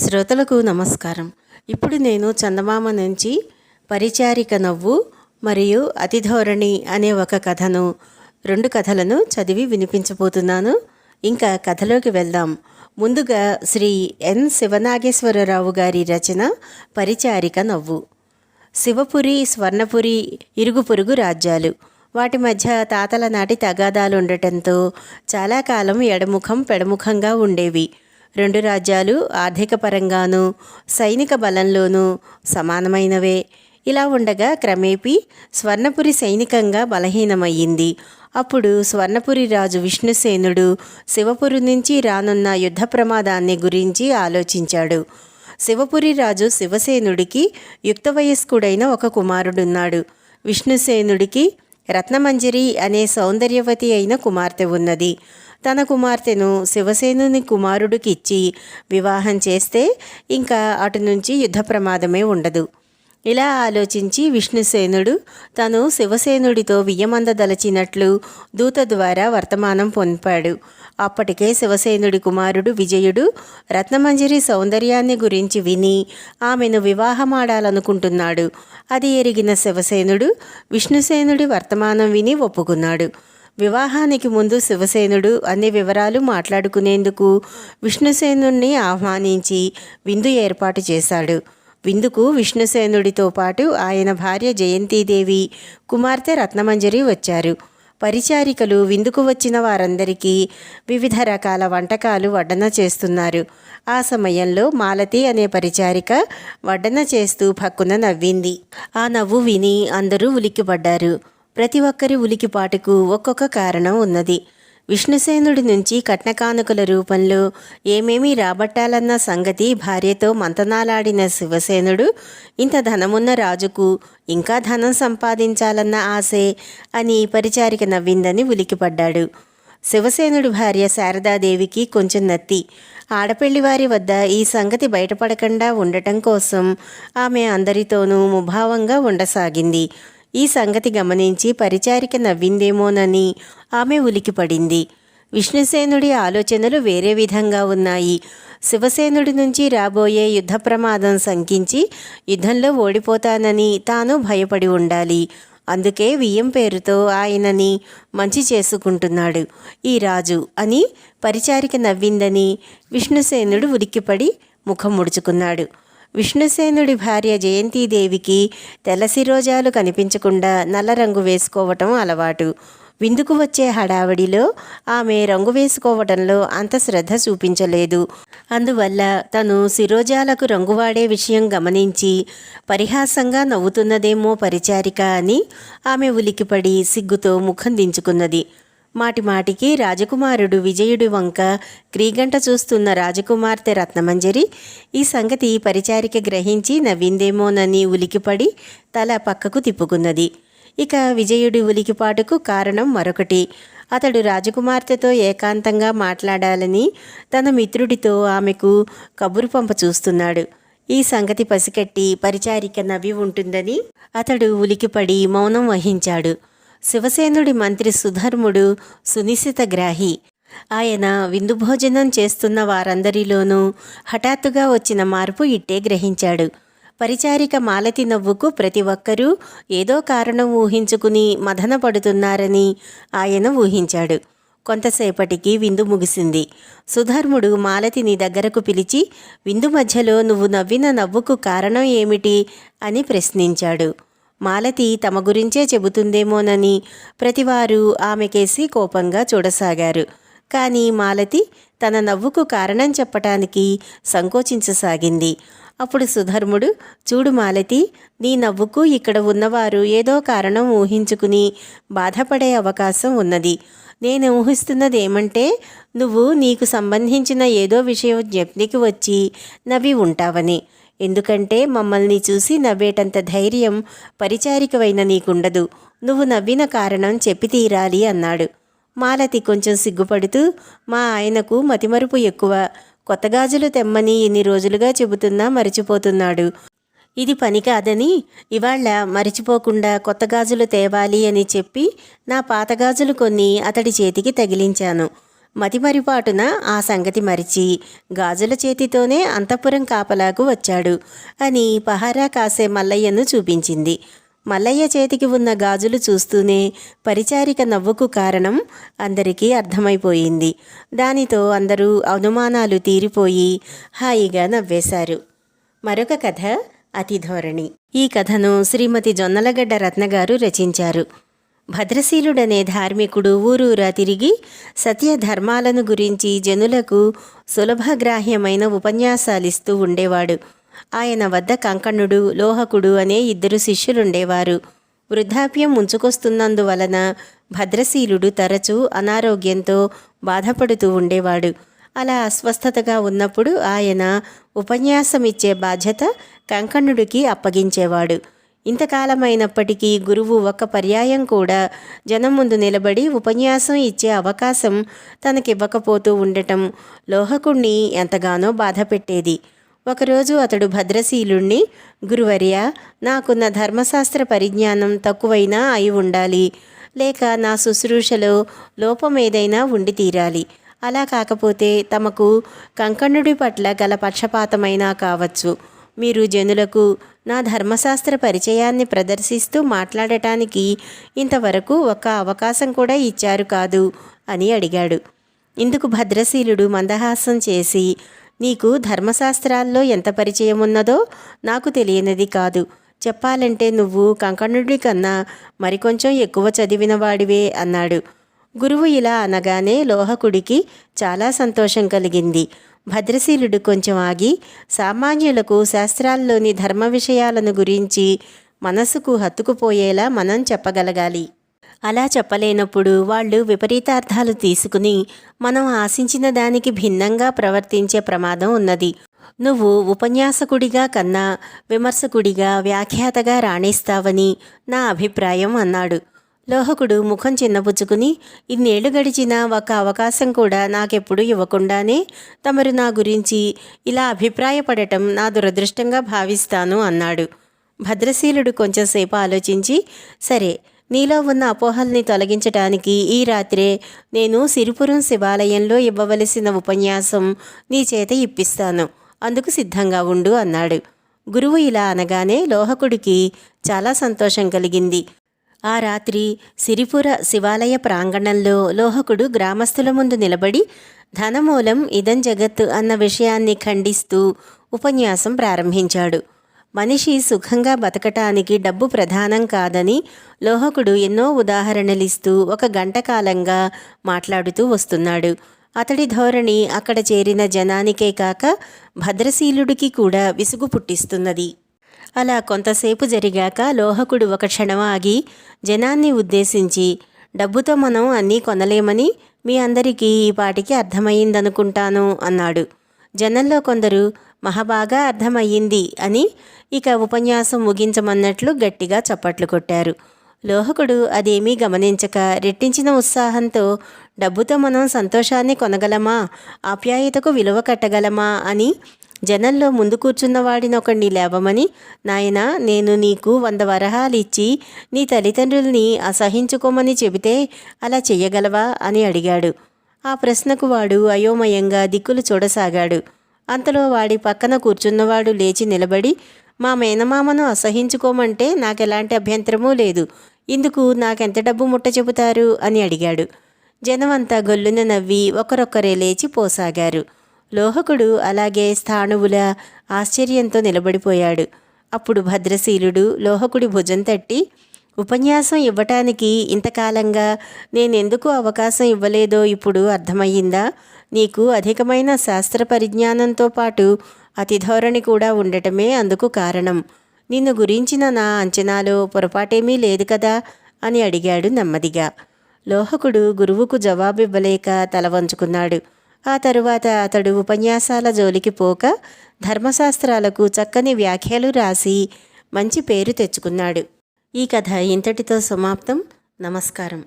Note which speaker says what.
Speaker 1: శ్రోతలకు నమస్కారం. ఇప్పుడు నేను చందమామ నుంచి పరిచారిక నవ్వు మరియు అతిధోరణి అనే ఒక కథను రెండు కథలను చదివి వినిపించబోతున్నాను. ఇంకా కథలోకి వెళ్దాం. ముందుగా శ్రీ ఎన్. శివనాగేశ్వరరావు గారి రచన పరిచారిక నవ్వు. శివపురి స్వర్ణపురి ఇరుగు పొరుగు రాజ్యాలు. వాటి మధ్య తాతల నాటి తగాదాలు ఉండటంతో చాలా కాలం ఎడముఖం పెడముఖంగా ఉండేవి. రెండు రాజ్యాలు ఆర్థిక పరంగానూ సైనిక బలంలోనూ సమానమైనవే. ఇలా ఉండగా క్రమేపీ స్వర్ణపురి సైనికంగా బలహీనమయ్యింది. అప్పుడు స్వర్ణపురి రాజు విష్ణుసేనుడు శివపురి నుంచి రానున్న యుద్ధ ప్రమాదాన్ని గురించి ఆలోచించాడు. శివపురి రాజు శివసేనుడికి యుక్త వయస్కుడైన ఒక కుమారుడున్నాడు. విష్ణుసేనుడికి రత్నమంజరి అనే సౌందర్యవతి అయిన కుమార్తె ఉన్నది. తన కుమార్తెను శివసేనుని కుమారుడికి ఇచ్చి వివాహం చేస్తే ఇంకా అటు నుంచి యుద్ధ ప్రమాదమే ఉండదు. ఇలా ఆలోచించి విష్ణుసేనుడు తను శివసేనుడితో వియ్యమందదలచినట్లు దూత ద్వారా వర్తమానం పొంపాడు అప్పటికే శివసేనుడి కుమారుడు విజయుడు రత్నమంజరి సౌందర్యాన్ని గురించి విని ఆమెను వివాహమాడాలనుకుంటున్నాడు. అది ఎరిగిన శివసేనుడు విష్ణుసేనుడి వర్తమానం విని ఒప్పుకున్నాడు. వివాహానికి ముందు శివసేనుడు అన్ని వివరాలు మాట్లాడుకునేందుకు విష్ణుసేనుణ్ణి ఆహ్వానించి విందు ఏర్పాటు చేశాడు. విందుకు విష్ణుసేనుడితో పాటు ఆయన భార్య జయంతీదేవి కుమార్తె రత్నమంజరి వచ్చారు. పరిచారికలు విందుకు వచ్చిన వారందరికీ వివిధ రకాల వంటకాలు వడ్డన చేస్తున్నారు. ఆ సమయంలో మాలతి అనే పరిచారిక వడ్డన చేస్తూ భక్కున నవ్వింది. ఆ నవ్వు విని అందరూ ఉలిక్కిపడ్డారు. ప్రతి ఒక్కరి ఉలికిపాటుకు ఒక్కొక్క కారణం ఉన్నది. విష్ణుసేనుడి నుంచి కట్నకానుకల రూపంలో ఏమేమీ రాబట్టాలన్న సంగతి భార్యతో మంతనాలాడిన శివసేనుడు ఇంత ధనమున్న రాజుకు ఇంకా ధనం సంపాదించాలన్న ఆశే అని పరిచారిక నవ్విందని ఉలికిపడ్డాడు. శివసేనుడి భార్య శారదాదేవికి కొంచెం నత్తి. ఆడపెళ్ళివారి వద్ద ఈ సంగతి బయటపడకుండా ఉండటం కోసం ఆమె అందరితోనూ ముభావంగా ఉండసాగింది. ఈ సంగతి గమనించి పరిచారిక నవ్విందేమోనని ఆమె ఉలికిపడింది. విష్ణుసేనుడి ఆలోచనలు వేరే విధంగా ఉన్నాయి. శివసేనుడి నుంచి రాబోయే యుద్ధ ప్రమాదం శంకించి యుద్ధంలో ఓడిపోతానని తాను భయపడి ఉండాలి. అందుకే వియ్యం పేరుతో ఆయనని మంచి చేసుకుంటున్నాడు. ఈ రాజు అని పరిచారిక నవ్విందని విష్ణుసేనుడు ఉలిక్కిపడి ముఖం ముడుచుకున్నాడు. విష్ణుసేనుడి భార్య జయంతీదేవికి తెల్లసిరోజాలు కనిపించకుండా నల్ల రంగు వేసుకోవటం అలవాటు. విందుకు వచ్చే హడావడిలో ఆమె రంగు వేసుకోవడంలో అంత శ్రద్ధ చూపించలేదు. అందువల్ల తను శిరోజాలకు రంగు వాడే విషయం గమనించి పరిహాసంగా నవ్వుతున్నదేమో పరిచారిక అని ఆమె ఉలికిపడి సిగ్గుతో ముఖం దించుకున్నది. మాటి మాటికి రాజకుమారుడు విజయుడి వంక క్రీగంట చూస్తున్న రాజకుమార్తె రత్నమంజరి ఈ సంగతి పరిచారిక గ్రహించి నవ్విందేమోనని ఉలికిపడి తల పక్కకు తిప్పుకున్నది. ఇక విజయుడి ఉలికిపాటుకు కారణం మరొకటి. అతడు రాజకుమార్తెతో ఏకాంతంగా మాట్లాడాలని తన మిత్రుడితో ఆమెకు కబురు పంప చూస్తున్నాడు. ఈ సంగతి పసికట్టి పరిచారిక నవ్వి ఉంటుందని అతడు ఉలికిపడి మౌనం వహించాడు. శివసేనుడి మంత్రి సుధర్ముడు సునిశిత గ్రాహి. ఆయన విందు భోజనం చేస్తున్న వారందరిలోనూ హఠాత్తుగా వచ్చిన మార్పు ఇట్టే గ్రహించాడు. పరిచారిక మాలతి నవ్వుకు ప్రతి ఒక్కరూ ఏదో కారణం ఊహించుకుని మదన పడుతున్నారని ఆయన ఊహించాడు. కొంతసేపటికి విందు ముగిసింది. సుధర్ముడు మాలతిని దగ్గరకు పిలిచి విందు మధ్యలో నువ్వు నవ్విన నవ్వుకు కారణం ఏమిటి? అని ప్రశ్నించాడు. మాలతి తమ గురించే చెబుతుందేమోనని ప్రతివారు ఆమెకేసి కోపంగా చూడసాగారు. కానీ మాలతి తన నవ్వుకు కారణం చెప్పటానికి సంకోచించసాగింది. అప్పుడు సుధర్ముడు చూడు మాలతి నీ నవ్వుకు ఇక్కడ ఉన్నవారు ఏదో కారణం ఊహించుకుని బాధపడే అవకాశం ఉన్నది. నేను ఊహిస్తున్నది ఏమంటే నువ్వు నీకు సంబంధించిన ఏదో విషయం జ్ఞప్తికి వచ్చి నవ్వి ఉంటావని. ఎందుకంటే మమ్మల్ని చూసి నవ్వేటంత ధైర్యం పరిచారికవైన నీకుండదు. నువ్వు నవ్విన కారణం చెప్పి తీరాలి అన్నాడు. మాలతి కొంచెం సిగ్గుపడుతూ మా ఆయనకు మతిమరుపు ఎక్కువ. కొత్త గాజులు తెమ్మని ఇన్ని రోజులుగా చెబుతున్నా మరిచిపోతున్నాడు. ఇది పని కాదని ఇవాళ మరిచిపోకుండా కొత్త గాజులు తేవాలి అని చెప్పి నా పాత గాజులు కొన్ని అతడి చేతికి తగిలించాను. మతిమరిపాటున ఆ సంగతి మరిచి గాజుల చేతితోనే అంతఃపురం కాపలాకు వచ్చాడు అని పహారా కాసే మల్లయ్యను చూపించింది. మల్లయ్య చేతికి ఉన్న గాజులు చూస్తూనే పరిచారిక నవ్వుకు కారణం అందరికీ అర్థమైపోయింది. దానితో అందరూ అనుమానాలు తీరిపోయి హాయిగా నవ్వేశారు. మరొక కథ అతిధోరణి. ఈ కథను శ్రీమతి జొన్నలగడ్డ రత్నగారు రచించారు. భద్రశీలుడనే ధార్మికుడు ఊరూరా తిరిగి సత్య ధర్మాలను గురించి జనులకు సులభగ్రాహ్యమైన ఉపన్యాసాలిస్తూ ఉండేవాడు. ఆయన వద్ద కంకణుడు లోహకుడు అనే ఇద్దరు శిష్యులుండేవారు. వృద్ధాప్యం ముంచుకొస్తున్నందువలన భద్రశీలుడు తరచూ అనారోగ్యంతో బాధపడుతూ ఉండేవాడు. అలా అస్వస్థతగా ఉన్నప్పుడు ఆయన ఉపన్యాసం ఇచ్చే బాధ్యత కంకణుడికి అప్పగించేవాడు. ఇంతకాలమైనప్పటికీ గురువు ఒక పర్యాయం కూడా జనం ముందు నిలబడి ఉపన్యాసం ఇచ్చే అవకాశం తనకివ్వకపోతూ ఉండటం లోహకుణ్ణి ఎంతగానో బాధ పెట్టేది ఒకరోజు అతడు భద్రశీలుణ్ణి గురువర్య నాకున్న ధర్మశాస్త్ర పరిజ్ఞానం తక్కువైనా అయి ఉండాలి. లేక నా శుశ్రూషలో లోపం ఏదైనా ఉండి తీరాలి. అలా కాకపోతే తమకు కంకణుడి పట్ల గల పక్షపాతమైనా కావచ్చు. మీరు జనులకు నా ధర్మశాస్త్ర పరిచయాన్ని ప్రదర్శిస్తూ మాట్లాడటానికి ఇంతవరకు ఒక్క అవకాశం కూడా ఇచ్చారు కాదు అని అడిగాడు. ఇందుకు భద్రశీలుడు మందహాసం చేసి నీకు ధర్మశాస్త్రాల్లో ఎంత పరిచయం ఉన్నదో నాకు తెలియనిది కాదు. చెప్పాలంటే నువ్వు కంకణుడి కన్నా మరికొంచెం ఎక్కువ చదివిన వాడివే అన్నాడు. గురువు ఇలా అనగానే లోహకుడికి చాలా సంతోషం కలిగింది. భద్రశీలుడు కొంచెం ఆగి సామాన్యులకు శాస్త్రాల్లోని ధర్మ విషయాలను గురించి మనసుకు హత్తుకుపోయేలా మనం చెప్పగలగాలి. అలా చెప్పలేనప్పుడు వాళ్ళు విపరీతార్థాలు తీసుకుని మనం ఆశించిన దానికి భిన్నంగా ప్రవర్తించే ప్రమాదం ఉన్నది. నువ్వు ఉపన్యాసకుడిగా కన్నా విమర్శకుడిగా వ్యాఖ్యాతగా రాణిస్తావని నా అభిప్రాయం అన్నాడు. లోహకుడు ముఖం చిన్నపుచ్చుకుని ఇన్నేళ్ళు గడిచిన ఒక అవకాశం కూడా నాకెప్పుడు ఇవ్వకుండానే తమరు నా గురించి ఇలా అభిప్రాయపడటం నా దురదృష్టంగా భావిస్తాను అన్నాడు. భద్రశీలుడు కొంచెంసేపు ఆలోచించి సరే నీలో ఉన్న అపోహల్ని తొలగించటానికి ఈ రాత్రే నేను సిరిపురం శివాలయంలో ఇవ్వవలసిన ఉపన్యాసం నీ చేత ఇప్పిస్తాను. అందుకు సిద్ధంగా ఉండు అన్నాడు. గురువు ఇలా అనగానే లోహకుడికి చాలా సంతోషం కలిగింది. ఆ రాత్రి సిరిపుర శివాలయ ప్రాంగణంలో లోహకుడు గ్రామస్తుల ముందు నిలబడి ధనమూలం ఇదం జగత్ అన్న విషయాన్ని ఖండిస్తూ ఉపన్యాసం ప్రారంభించాడు. మనిషి సుఖంగా బతకటానికి డబ్బు ప్రధానం కాదని లోహకుడు ఎన్నో ఉదాహరణలిస్తూ ఒక గంట కాలంగా మాట్లాడుతూ వస్తున్నాడు. అతడి ధోరణి అక్కడ చేరిన జనానికే కాక భద్రశీలుడికి కూడా విసుగు పుట్టిస్తున్నది. అలా కొంతసేపు జరిగాక లోహకుడు ఒక క్షణం ఆగి జనాన్ని ఉద్దేశించి డబ్బుతో మనం అన్నీ కొనలేమని మీ అందరికీ ఈ పాటికి అర్థమయ్యిందనుకుంటాను అన్నాడు. జనంలో కొందరు మహాబాగా అర్థమయ్యింది అని ఇక ఉపన్యాసం ముగించమన్నట్లు గట్టిగా చప్పట్లు కొట్టారు. లోహకుడు అదేమీ గమనించక రెట్టించిన ఉత్సాహంతో డబ్బుతో మనం సంతోషాన్ని కొనగలమా? ఆప్యాయతకు విలువ కట్టగలమా? అని జనంలో ముందు కూర్చున్న వాడినొకడిని లేవమని నాయనా నేను నీకు వంద వరహాలు ఇచ్చి నీ తల్లిదండ్రుల్ని అసహించుకోమని చెబితే అలా చెయ్యగలవా? అని అడిగాడు. ఆ ప్రశ్నకు వాడు అయోమయంగా దిక్కులు చూడసాగాడు. అంతలో వాడి పక్కన కూర్చున్నవాడు లేచి నిలబడి మా మేనమామను అసహించుకోమంటే నాకెలాంటి అభ్యంతరమూ లేదు. ఇందుకు నాకెంత డబ్బు ముట్ట చెబుతారు? అని అడిగాడు. జనమంతా గొల్లున నవ్వి ఒకరొక్కరే లేచి పోసాగారు. లోహకుడు అలాగే స్థాణువుల ఆశ్చర్యంతో నిలబడిపోయాడు. అప్పుడు భద్రశీలుడు లోహకుడి భుజం తట్టి ఉపన్యాసం ఇవ్వటానికి ఇంతకాలంగా నేనెందుకు అవకాశం ఇవ్వలేదో ఇప్పుడు అర్థమయ్యిందా? నీకు అధికమైన శాస్త్ర పరిజ్ఞానంతో పాటు అతిధోరణి కూడా ఉండటమే అందుకు కారణం. నిన్ను గురించిన నా అంచనాలో పొరపాటేమీ లేదు కదా అని అడిగాడు నెమ్మదిగా. లోహకుడు గురువుకు జవాబివ్వలేక తల వంచుకున్నాడు. ఆ తరువాత అతడు ఉపన్యాసాల జోలికి పోక ధర్మశాస్త్రాలకు చక్కని వ్యాఖ్యలు రాసి మంచి పేరు తెచ్చుకున్నాడు. ఈ కథ ఇంతటితో సమాప్తం. నమస్కారం.